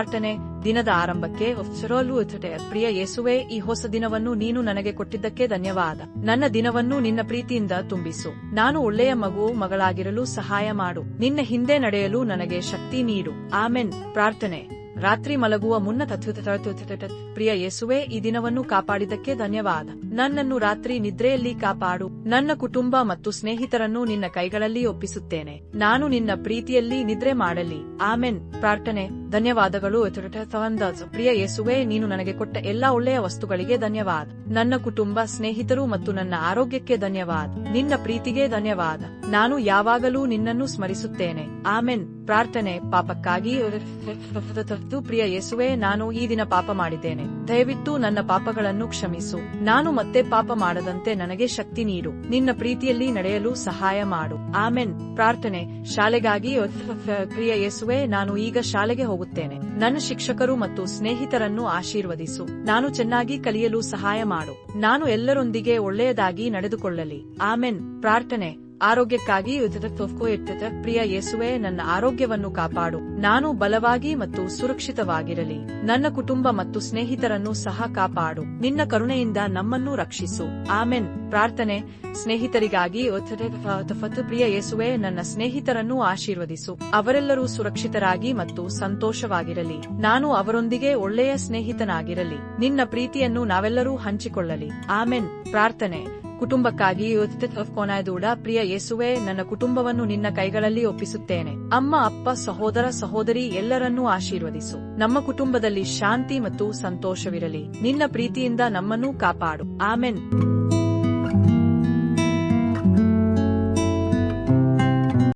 ಪ್ರಾರ್ಥನೆ ದಿನದ ಆರಂಭಕ್ಕೆ ಪ್ರಿಯ ಯೇಸುವೆ, ಈ ಹೊಸ ದಿನವನ್ನು ನೀನು ನನಗೆ ಕೊಟ್ಟಿದ್ದಕ್ಕೆ ಧನ್ಯವಾದ. ನನ್ನ ದಿನವನ್ನು ನಿನ್ನ ಪ್ರೀತಿಯಿಂದ ತುಂಬಿಸು. ನಾನು ಒಳ್ಳೆಯ ಮಗು, ಮಗಳಾಗಿರಲು ಸಹಾಯ ಮಾಡು. ನಿನ್ನ ಹಿಂದೆ ನಡೆಯಲು ನನಗೆ ಶಕ್ತಿ ನೀಡು. ಆಮೆನ್. ಪ್ರಾರ್ಥನೆ. ರಾತ್ರಿ ಮಲಗುವ ಮುನ್ನ ಪ್ರಿಯ ಯೇಸುವೆ, ಈ ದಿನವನ್ನು ಕಾಪಾಡಿದ್ದಕ್ಕೆ ಧನ್ಯವಾದ. ನನ್ನನ್ನು ರಾತ್ರಿ ನಿದ್ರೆಯಲ್ಲಿ ಕಾಪಾಡು. ನನ್ನ ಕುಟುಂಬ ಮತ್ತು ಸ್ನೇಹಿತರನ್ನು ನಿನ್ನ ಕೈಗಳಲ್ಲಿ ಒಪ್ಪಿಸುತ್ತೇನೆ. ನಾನು ನಿನ್ನ ಪ್ರೀತಿಯಲ್ಲಿ ನಿದ್ರೆ ಮಾಡಲಿ. ಆಮೆನ್. ಪ್ರಾರ್ಥನೆ. ಧನ್ಯವಾದಗಳು. ಪ್ರಿಯ ಯೇಸುವೆ, ನೀನು ನನಗೆ ಕೊಟ್ಟ ಎಲ್ಲಾ ಒಳ್ಳೆಯ ವಸ್ತುಗಳಿಗೆ ಧನ್ಯವಾದ. ನನ್ನ ಕುಟುಂಬ, ಸ್ನೇಹಿತರು ಮತ್ತು ನನ್ನ ಆರೋಗ್ಯಕ್ಕೆ ಧನ್ಯವಾದ. ನಿನ್ನ ಪ್ರೀತಿಗೆ ಧನ್ಯವಾದ. ನಾನು ಯಾವಾಗಲೂ ನಿನ್ನನ್ನು ಸ್ಮರಿಸುತ್ತೇನೆ. ಆಮೆನ್. ಪ್ರಾರ್ಥನೆ ಪಾಪಕ್ಕಾಗಿ ಪ್ರಿಯ ಯೇಸುವೆ, ನಾನು ಈ ದಿನ ಪಾಪ ಮಾಡಿದ್ದೇನೆ. ದಯವಿಟ್ಟು ನನ್ನ ಪಾಪಗಳನ್ನು ಕ್ಷಮಿಸು. ನಾನು ಮತ್ತೆ ಪಾಪ ಮಾಡದಂತೆ ನನಗೆ ಶಕ್ತಿ ನೀಡು. ನಿನ್ನ ಪ್ರೀತಿಯಲ್ಲಿ ನಡೆಯಲು ಸಹಾಯ ಮಾಡು. ಆಮೆನ್. ಪ್ರಾರ್ಥನೆ ಶಾಲೆಗಾಗಿ ಪ್ರಿಯ ಯೇಸುವೆ, ನಾನು ಈಗ ಶಾಲೆಗೆ ಹೋಗುತ್ತೇನೆ. ನನ್ನ ಶಿಕ್ಷಕರು ಮತ್ತು ಸ್ನೇಹಿತರನ್ನು ಆಶೀರ್ವದಿಸು. ನಾನು ಚೆನ್ನಾಗಿ ಕಲಿಯಲು ಸಹಾಯ ಮಾಡು. ನಾನು ಎಲ್ಲರೊಂದಿಗೆ ಒಳ್ಳೆಯದಾಗಿ ನಡೆದುಕೊಳ್ಳಲಿ. ಆಮೆನ್. ಪ್ರಾರ್ಥನೆ ಆರೋಗ್ಯಕ್ಕಾಗಿ ಯುದ್ಧದ ಇರ್ತದೆ. ಪ್ರಿಯ ಯೇಸುವೆ, ನನ್ನ ಆರೋಗ್ಯವನ್ನು ಕಾಪಾಡು. ನಾನು ಬಲವಾಗಿ ಮತ್ತು ಸುರಕ್ಷಿತವಾಗಿರಲಿ. ನನ್ನ ಕುಟುಂಬ ಮತ್ತು ಸ್ನೇಹಿತರನ್ನು ಸಹ ಕಾಪಾಡು. ನಿನ್ನ ಕರುಣೆಯಿಂದ ನಮ್ಮನ್ನು ರಕ್ಷಿಸು. ಆಮೆನ್. ಪ್ರಾರ್ಥನೆ. ಸ್ನೇಹಿತರಿಗಾಗಿ ಪ್ರಿಯ ಯೇಸುವೆ, ನನ್ನ ಸ್ನೇಹಿತರನ್ನು ಆಶೀರ್ವದಿಸು. ಅವರೆಲ್ಲರೂ ಸುರಕ್ಷಿತರಾಗಿ ಮತ್ತು ಸಂತೋಷವಾಗಿರಲಿ. ನಾನು ಅವರೊಂದಿಗೆ ಒಳ್ಳೆಯ ಸ್ನೇಹಿತನಾಗಿರಲಿ. ನಿನ್ನ ಪ್ರೀತಿಯನ್ನು ನಾವೆಲ್ಲರೂ ಹಂಚಿಕೊಳ್ಳಲಿ. ಆಮೆನ್. ಪ್ರಾರ್ಥನೆ. ಕುಟುಂಬಕ್ಕಾಗಿ ಕೊನಾಯ್ದೂಡ ಪ್ರಿಯ ಯೇಸುವೆ, ನನ್ನ ಕುಟುಂಬವನ್ನು ನಿನ್ನ ಕೈಗಳಲ್ಲಿ ಒಪ್ಪಿಸುತ್ತೇನೆ. ಅಮ್ಮ, ಅಪ್ಪ, ಸಹೋದರ, ಸಹೋದರಿ, ಎಲ್ಲರನ್ನೂ ಆಶೀರ್ವದಿಸು. ನಮ್ಮ ಕುಟುಂಬದಲ್ಲಿ ಶಾಂತಿ ಮತ್ತು ಸಂತೋಷವಿರಲಿ. ನಿನ್ನ ಪ್ರೀತಿಯಿಂದ ನಮ್ಮನ್ನು ಕಾಪಾಡು. ಆಮೆನ್.